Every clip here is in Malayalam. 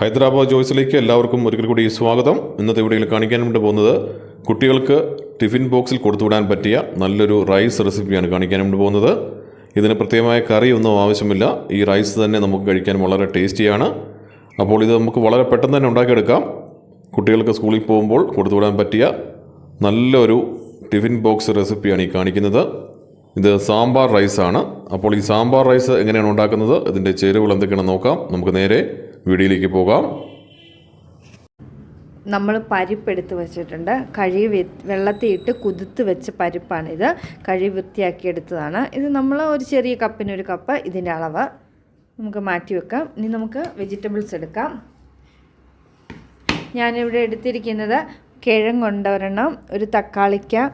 ഹൈദരാബാദ് ജോയ്സിലേക്ക് എല്ലാവർക്കും ഒരിക്കൽ കൂടി സ്വാഗതം. ഇന്നത്തെ വീഡിയോയിൽ കാണിക്കാൻ വേണ്ടി പോകുന്നത് കുട്ടികൾക്ക് ടിഫിൻ ബോക്സിൽ കൊടുത്തുവിടാൻ പറ്റിയ നല്ലൊരു റൈസ് റെസിപ്പിയാണ് കാണിക്കാൻ വേണ്ടി പോകുന്നത്. ഇതിന് പ്രത്യേകമായ കറിയൊന്നും ആവശ്യമില്ല. ഈ റൈസ് തന്നെ നമുക്ക് കഴിക്കാൻ വളരെ ടേസ്റ്റിയാണ്. അപ്പോൾ ഇത് നമുക്ക് വളരെ പെട്ടെന്ന് തന്നെ ഉണ്ടാക്കിയെടുക്കാം. കുട്ടികൾക്ക് സ്കൂളിൽ പോകുമ്പോൾ കൊടുത്തുവിടാൻ പറ്റിയ നല്ലൊരു ടിഫിൻ ബോക്സ് റെസിപ്പിയാണ് ഈ കാണിക്കുന്നത്. ഇത് സാമ്പാർ റൈസാണ്. അപ്പോൾ ഈ സാമ്പാർ റൈസ് എങ്ങനെയാണ് ഉണ്ടാക്കുന്നത്? ഇതിന്റെ ചേരുവകൾ എന്തൊക്കെയാണെന്ന് നോക്കാം. നമുക്ക് നേരെ വീഡിയോയിലേക്ക് പോകാം. നമ്മൾ പരിപ്പ് എടുത്ത് വെച്ചിട്ടുണ്ട്. കഴുകി വെ- വെള്ളത്തിൽ ഇട്ട് കുതിർത്ത് വെച്ച പരിപ്പാണിത്. കഴുകി വൃത്തിയാക്കി എടുത്തതാണ്. ഇത് നമ്മൾ ഒരു ചെറിയ കപ്പിന് ഒരു കപ്പ് ഇതിന്റെ അളവ് നമുക്ക് മാറ്റി വെക്കാം. ഇനി നമുക്ക് വെജിറ്റബിൾസ് എടുക്കാം. ഞാനിവിടെ എടുത്തിരിക്കുന്നത് കിഴങ്ങ് ഒരെണ്ണം ഒരു തക്കാളിക്ക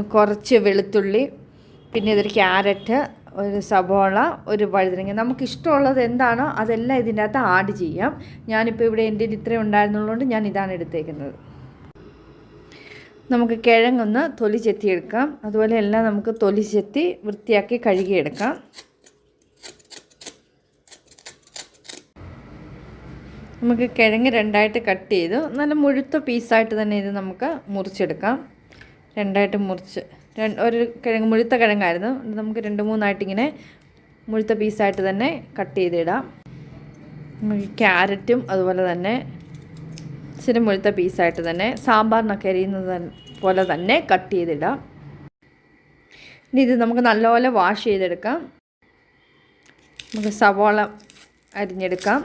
കുറച്ച് വെളുത്തുള്ളി പിന്നെ ഇതൊരു ക്യാരറ്റ് ഒരു സബോള ഒരു വഴുതനങ്ങ. നമുക്ക് ഇഷ്ടമുള്ളത് എന്താണോ അതെല്ലാം ഇതിന്റെ അകത്ത് ആഡ് ചെയ്യാം. ഞാനിപ്പോൾ ഇവിടെ എന്റെ ഇത്രയും ഉണ്ടായിരുന്നുള്ളതുകൊണ്ട് ഞാൻ ഇതാണ് എടുത്തേക്കുന്നത്. നമുക്ക് കിഴങ്ങൊന്ന് തൊലി ചെത്തിയെടുക്കാം. അതുപോലെ എല്ലാം നമുക്ക് തൊലി ചെത്തി വൃത്തിയാക്കി കഴുകിയെടുക്കാം. നമുക്ക് കിഴങ്ങ് രണ്ടായിട്ട് കട്ട് ചെയ്തു. നല്ല മുഴുത്ത പീസായിട്ട് തന്നെ ഇത് നമുക്ക് മുറിച്ചെടുക്കാം. രണ്ടായിട്ട് മുറിച്ച് ഒരു കിഴങ്ങ് മുഴുത്ത കിഴങ്ങായിരുന്നു. നമുക്ക് രണ്ട് മൂന്നായിട്ട് ഇങ്ങനെ മുഴുത്ത പീസായിട്ട് തന്നെ കട്ട് ചെയ്തിടാം. ക്യാരറ്റും അതുപോലെ തന്നെ ഇച്ചിരി മുഴുത്ത പീസായിട്ട് തന്നെ സാമ്പാറിനൊക്കെ അരിയുന്നത് പോലെ തന്നെ കട്ട് ചെയ്തിടാം. ഇനി ഇത് നമുക്ക് നല്ലപോലെ വാഷ് ചെയ്തെടുക്കാം. നമുക്ക് സവോള അരിഞ്ഞെടുക്കാം.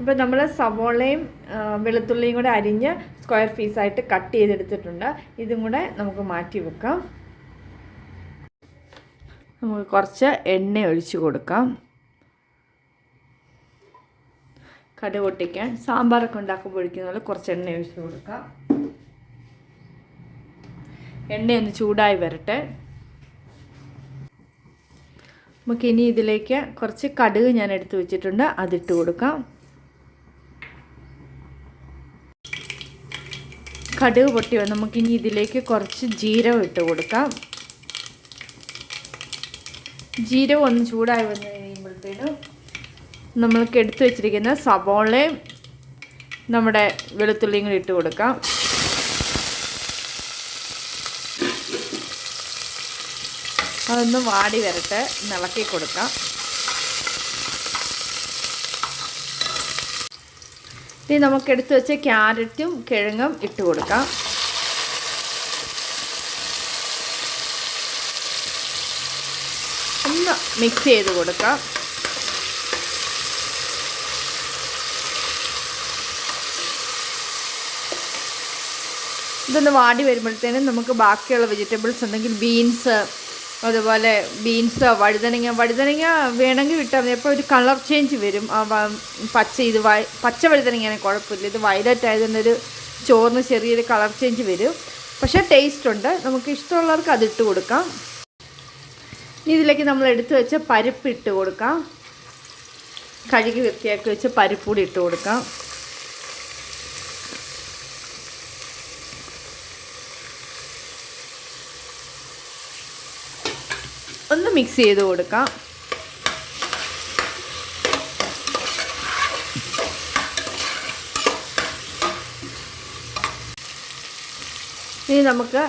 ഇപ്പോൾ നമ്മൾ സവോളയും വെളുത്തുള്ളിയും കൂടെ അരിഞ്ഞ് സ്ക്വയർ പീസായിട്ട് കട്ട് ചെയ്തെടുത്തിട്ടുണ്ട്. ഇതും കൂടെ നമുക്ക് മാറ്റി വെക്കാം. നമുക്ക് കുറച്ച് എണ്ണ ഒഴിച്ച് കൊടുക്കാം. കടുക് പൊട്ടിക്കാൻ സാമ്പാറൊക്കെ ഉണ്ടാക്കുമ്പോൾ ഒഴിക്കുന്ന കുറച്ച് എണ്ണ ഒഴിച്ച് കൊടുക്കാം. എണ്ണ ഒന്ന് ചൂടായി വരട്ടെ. നമുക്കിനി ഇതിലേക്ക് കുറച്ച് കടുക് ഞാൻ എടുത്ത് വെച്ചിട്ടുണ്ട്. അതിട്ട് കൊടുക്കാം. കടുക് പൊട്ടി നമുക്കിനി ഇതിലേക്ക് കുറച്ച് ജീരകം ഇട്ട് കൊടുക്കാം. ജീരകം ഒന്ന് ചൂടായി വന്നു കഴിയുമ്പോഴത്തേനും നമ്മൾക്ക് എടുത്തു വെച്ചിരിക്കുന്ന സവോളയും നമ്മുടെ വെളുത്തുള്ളിയും കൂടി ഇട്ട് കൊടുക്കാം. അതൊന്ന് വാടി വരട്ടെ. നിളക്കി കൊടുക്കാം. ഇനി നമുക്ക് എടുത്തു വെച്ച ക്യാരറ്റും കിഴങ്ങും ഇട്ട് കൊടുക്കാം. ഒന്ന് മിക്സ് ചെയ്ത് കൊടുക്കാം. ഇതൊന്ന് വാടി വരുമ്പോഴത്തേനും നമുക്ക് ബാക്കിയുള്ള വെജിറ്റബിൾസ് ഉണ്ടെങ്കിൽ ബീൻസ് അതുപോലെ ബീൻസ് വഴുതനങ്ങ വഴുതനങ്ങ വേണമെങ്കിൽ വിട്ടാൽ മതി അപ്പോൾ ഒരു കളർ ചേഞ്ച് വരും. പച്ച ഇത് വ പച്ച വഴുതനങ്ങയാണ് കുഴപ്പമില്ല. ഇത് വയലറ്റ് ആയതുകൊണ്ട് ഒരു ചോറിന് ചെറിയൊരു കളർ ചേഞ്ച് വരും. പക്ഷേ ടേസ്റ്റ് ഉണ്ട്. നമുക്ക് ഇഷ്ടമുള്ളവർക്ക് അതിട്ട് കൊടുക്കാം. ഇനി ഇതിലേക്ക് നമ്മൾ എടുത്തു വെച്ച പരിപ്പ് ഇട്ട് കൊടുക്കാം. കഴുകി വൃത്തിയാക്കി വെച്ച പരിപ്പ് കൂടി ഇട്ട് കൊടുക്കാം. ഒന്ന് മിക്സ് ചെയ്ത് കൊടുക്കാം. ഇനി നമുക്ക്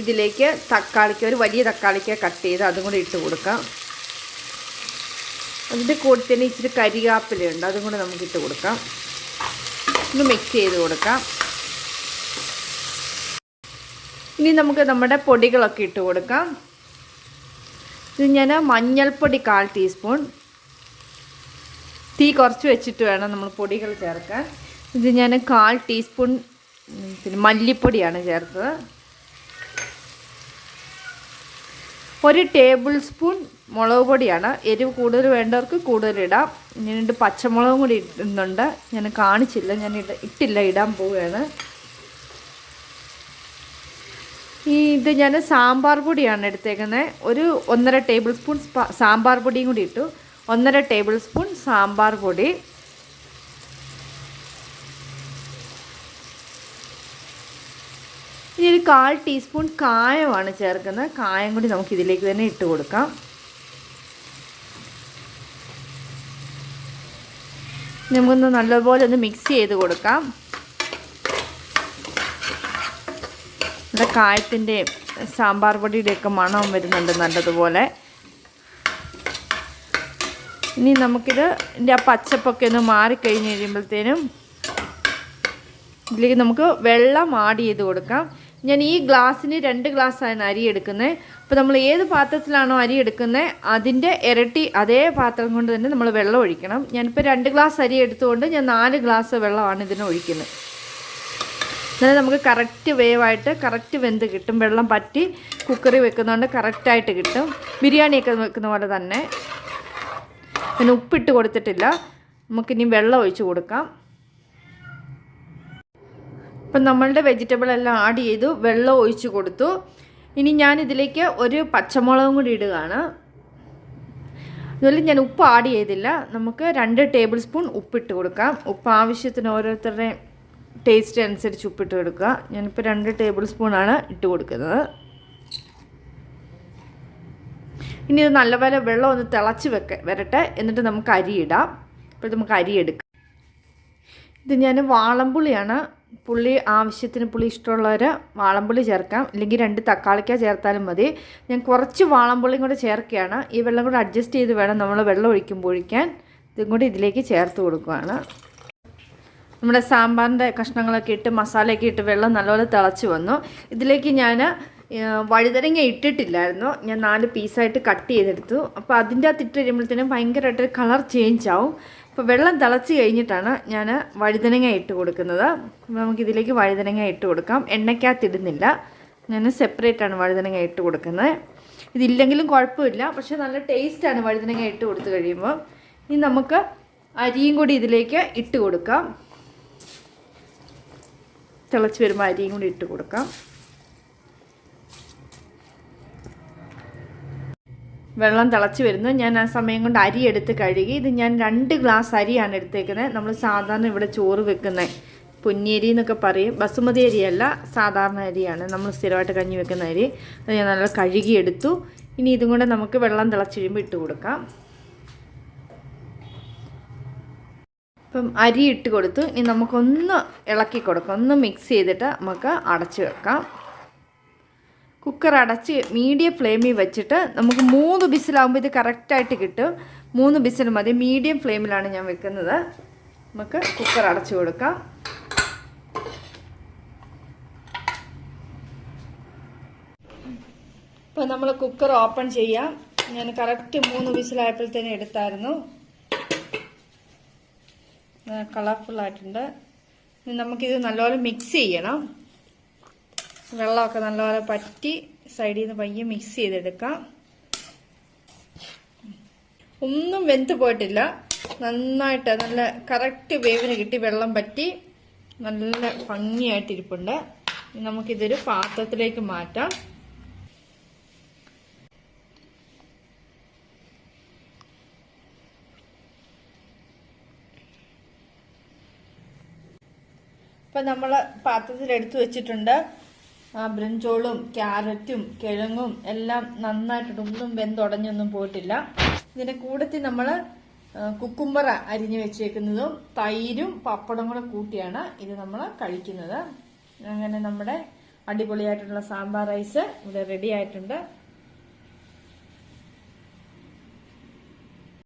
ഇതിലേക്ക് തക്കാളിക്ക് ഒരു വലിയ തക്കാളിക്ക് കട്ട് ചെയ്ത് അതും കൂടി ഇട്ട് കൊടുക്കാം. അതിന്റെ കൂടെ തന്നെ ഇച്ചിരി കരിയാപ്പിലുണ്ട് അതും കൂടെ നമുക്ക് ഇട്ട് കൊടുക്കാം. ഒന്ന് മിക്സ് ചെയ്ത് കൊടുക്കാം. ഇനി നമുക്ക് നമ്മുടെ പൊടികളൊക്കെ ഇട്ട് കൊടുക്കാം. ഇത് ഞാൻ മഞ്ഞൾപ്പൊടി കാൽ ടീസ്പൂൺ. തീ കുറച്ച് വെച്ചിട്ട് വേണം നമ്മൾ പൊടികൾ ചേർക്കാൻ. ഇത് ഞാൻ കാൽ ടീസ്പൂൺ പിന്നെ മല്ലിപ്പൊടിയാണ് ചേർത്തത്. ഒരു ടേബിൾ സ്പൂൺ മുളക് പൊടിയാണ്. എരിവ് കൂടുതൽ വേണ്ടവർക്ക് കൂടുതൽ ഇടാം. ഞാൻ രണ്ട് പച്ചമുളകും കൂടി ഇടുന്നുണ്ട്. ഞാൻ കാണിച്ചില്ല ഞാൻ ഇട ഇട്ടില്ല ഇടാൻ പോവുകയാണ്. ഈ ഇത് ഞാൻ സാമ്പാർ പൊടിയാണ് എടുത്തേക്കുന്നത് ഒരു ഒന്നര ടേബിൾ സ്പൂൺ സാമ്പാർ പൊടിയും കൂടി ഇട്ടു. ഒന്നര ടേബിൾ സ്പൂൺ സാമ്പാർ പൊടി. ഇനി ഒരു കാൽ ടീസ്പൂൺ കായമാണ് ചേർക്കുന്നത്. കായം കൂടി നമുക്ക് ഇതിലേക്ക് തന്നെ ഇട്ട് കൊടുക്കാം. നമുക്കൊന്ന് നല്ലപോലെ ഒന്ന് മിക്സ് ചെയ്ത് കൊടുക്കാം. നമ്മുടെ കായത്തിന്റെയും സാമ്പാർ പൊടിയുടെയൊക്കെ മണം വരുന്നുണ്ട് നല്ലതുപോലെ. ഇനി നമുക്കിത് ഇതിന്റെ ആ പച്ചപ്പൊക്കെ ഒന്ന് മാറിക്കഴിഞ്ഞ് കഴിയുമ്പോഴത്തേനും ഇതിലേക്ക് നമുക്ക് വെള്ളം ആഡ് ചെയ്ത് കൊടുക്കാം. ഞാൻ ഈ ഗ്ലാസ്സിന് രണ്ട് ഗ്ലാസ്സാണ് അരി എടുക്കുന്നത്. അപ്പോൾ നമ്മൾ ഏത് പാത്രത്തിലാണോ അരി എടുക്കുന്നത് അതിന്റെ ഇരട്ടി അതേ പാത്രം കൊണ്ട് തന്നെ നമ്മൾ വെള്ളം ഒഴിക്കണം. ഞാനിപ്പോൾ രണ്ട് ഗ്ലാസ് അരി എടുത്തുകൊണ്ട് ഞാൻ നാല് ഗ്ലാസ് വെള്ളമാണ് ഇതിന് ഒഴിക്കുന്നത്. എന്നാലും നമുക്ക് കറക്റ്റ് വേവായിട്ട് കറക്റ്റ് വെന്ത് കിട്ടും. വെള്ളം പറ്റി കുക്കറി വെക്കുന്നതുകൊണ്ട് കറക്റ്റായിട്ട് കിട്ടും. ബിരിയാണിയൊക്കെ വെക്കുന്ന പോലെ തന്നെ. പിന്നെ ഉപ്പിട്ട് കൊടുത്തിട്ടില്ല. നമുക്കിനി വെള്ളം ഒഴിച്ച് കൊടുക്കാം. ഇപ്പം നമ്മളുടെ വെജിറ്റബിൾ എല്ലാം ആഡ് ചെയ്തു. വെള്ളം ഒഴിച്ച് കൊടുത്തു. ഇനി ഞാൻ ഇതിലേക്ക് ഒരു പച്ചമുളകും കൂടി ഇടുകയാണ്. അതുപോലെ ഞാൻ ഉപ്പ് ആഡ് ചെയ്തില്ല. നമുക്ക് രണ്ട് ടേബിൾ സ്പൂൺ ഉപ്പിട്ട് കൊടുക്കാം. ഉപ്പ് ആവശ്യത്തിന് ഓരോരുത്തരുടെയും ടേസ്റ്റ് അനുസരിച്ച് ഉപ്പിട്ട് കൊടുക്കുക. ഞാനിപ്പോൾ രണ്ട് ടേബിൾ സ്പൂണാണ് ഇട്ട് കൊടുക്കുന്നത്. ഇനി ഇത് നല്ലപോലെ വെള്ളം ഒന്ന് തിളച്ച് വെക്ക വരട്ടെ. എന്നിട്ട് നമുക്ക് അരി ഇടാം. അപ്പോൾ നമുക്ക് അരി എടുക്കാം. ഇത് ഞാൻ വാളംപുളിയാണ്. പുളി ആവശ്യത്തിന് പുളി ഇഷ്ടമുള്ളവർ വാളംപുളി ചേർക്കാം. ഇല്ലെങ്കിൽ രണ്ട് തക്കാളിക്ക ചേർത്താലും മതി. ഞാൻ കുറച്ച് വാളംപുളിയും കൂടെ ചേർക്കുകയാണ്. ഈ വെള്ളം കൂടെ അഡ്ജസ്റ്റ് ചെയ്ത് വേണം നമ്മൾ വെള്ളം ഒഴിക്കുമ്പോൾ ഒഴിക്കാൻ ഇതും കൂടി ഇതിലേക്ക് ചേർത്ത് കൊടുക്കുകയാണ് നമ്മുടെ സാമ്പാറിന്റെ കഷ്ണങ്ങളൊക്കെ ഇട്ട് മസാലയൊക്കെ ഇട്ട് വെള്ളം നല്ലപോലെ തിളച്ച് വന്നു. ഇതിലേക്ക് ഞാൻ വഴുതരങ്ങ ഇട്ടിട്ടില്ലായിരുന്നു. ഞാൻ നാല് പീസായിട്ട് കട്ട് ചെയ്തെടുത്തു. അപ്പോൾ അതിന്റെ അകത്ത് ഇട്ട് കഴിയുമ്പോഴത്തേനും ഭയങ്കരമായിട്ട് കളർ ചേഞ്ച് ആവും. അപ്പോൾ വെള്ളം തിളച്ച് കഴിഞ്ഞിട്ടാണ് ഞാൻ വഴുതനങ്ങ ഇട്ട് കൊടുക്കുന്നത്. നമുക്കിതിലേക്ക് വഴുതനങ്ങ ഇട്ട് കൊടുക്കാം. എണ്ണയ്ക്കകത്ത് ഇടുന്നില്ല. ഞാൻ സെപ്പറേറ്റാണ് വഴുതനങ്ങ ഇട്ട് കൊടുക്കുന്നത്. ഇതില്ലെങ്കിലും കുഴപ്പമില്ല. പക്ഷേ നല്ല ടേസ്റ്റാണ് വഴുതനങ്ങ ഇട്ട് കൊടുത്തു കഴിയുമ്പോൾ. ഇനി നമുക്ക് അരിയും കൂടി ഇതിലേക്ക് ഇട്ട് കൊടുക്കാം. തിളച്ച് വരുമ്പോൾ അരിയും കൂടി ഇട്ട് കൊടുക്കാം. വെള്ളം തിളച്ച് വരുന്നു. ഞാൻ ആ സമയം കൊണ്ട് അരി എടുത്ത് കഴുകി. ഇത് ഞാൻ രണ്ട് ഗ്ലാസ് അരിയാണ് എടുത്തേക്കുന്നത്. നമ്മൾ സാധാരണ ഇവിടെ ചോറ് വെക്കുന്നത് പൊന്നിയരി എന്നൊക്കെ പറയും. ബസുമതി അരിയല്ല സാധാരണ അരിയാണ്. നമ്മൾ സ്ഥിരമായിട്ട് കഞ്ഞി വെക്കുന്ന അരി. അത് ഞാൻ നല്ല കഴുകി എടുത്തു. ഇനി ഇതും കൂടെ നമുക്ക് വെള്ളം തിളച്ച് കഴിയുമ്പോൾ ഇട്ട് കൊടുക്കാം. ഇപ്പം അരി ഇട്ട് കൊടുത്തു. ഇനി നമുക്കൊന്ന് ഇളക്കി കൊടുക്കാം. ഒന്ന് മിക്സ് ചെയ്തിട്ട് നമുക്ക് അടച്ച് വെക്കാം. കുക്കർ അടച്ച് മീഡിയം ഫ്ലെയിമിൽ വെച്ചിട്ട് നമുക്ക് മൂന്ന് ബിസിലാകുമ്പോൾ ഇത് കറക്റ്റായിട്ട് കിട്ടും. മൂന്ന് ബിസിൽ മതി. മീഡിയം ഫ്ലെയിമിലാണ് ഞാൻ വെക്കുന്നത്. നമുക്ക് കുക്കർ അടച്ചു കൊടുക്കാം. ഇപ്പം നമ്മൾ കുക്കർ ഓപ്പൺ ചെയ്യാം. ഞാൻ കറക്റ്റ് മൂന്ന് വിസിലായപ്പോഴത്തേനും എടുത്തായിരുന്നു. കളർഫുൾ ആയിട്ടുണ്ട് ഇനി നമുക്കിത് നല്ലപോലെ മിക്സ് ചെയ്യണം. വെള്ളമൊക്കെ നല്ലപോലെ പറ്റി സൈഡിൽ നിന്ന് പയ്യെ മിക്സ് ചെയ്തെടുക്കാം. ഒന്നും വെന്ത് പോയിട്ടില്ല. നന്നായിട്ട് നല്ല കറക്റ്റ് വേവിന് കിട്ടി വെള്ളം പറ്റി നല്ല ഭംഗിയായിട്ടിരിപ്പുണ്ട്. നമുക്കിതൊരു പാത്രത്തിലേക്ക് മാറ്റാം. ഇപ്പം നമ്മൾ പാത്രത്തിൽ എടുത്തു വെച്ചിട്ടുണ്ട്. ബ്രിഞ്ചോളും ക്യാരറ്റും കിഴങ്ങും എല്ലാം നന്നായിട്ടുണ്ട്. ഒന്നും വെന്തുടഞ്ഞൊന്നും പോയിട്ടില്ല. ഇതിന്റെ കൂടത്തിൽ നമ്മൾ കുക്കുംബറ അരിഞ്ഞു വെച്ചേക്കുന്നതും തൈരും പപ്പടം കൂടെ കൂട്ടിയാണ് ഇത് നമ്മൾ കഴിക്കുന്നത്. അങ്ങനെ നമ്മുടെ അടിപൊളിയായിട്ടുള്ള സാമ്പാർ റൈസ് ഇവിടെ റെഡി ആയിട്ടുണ്ട്.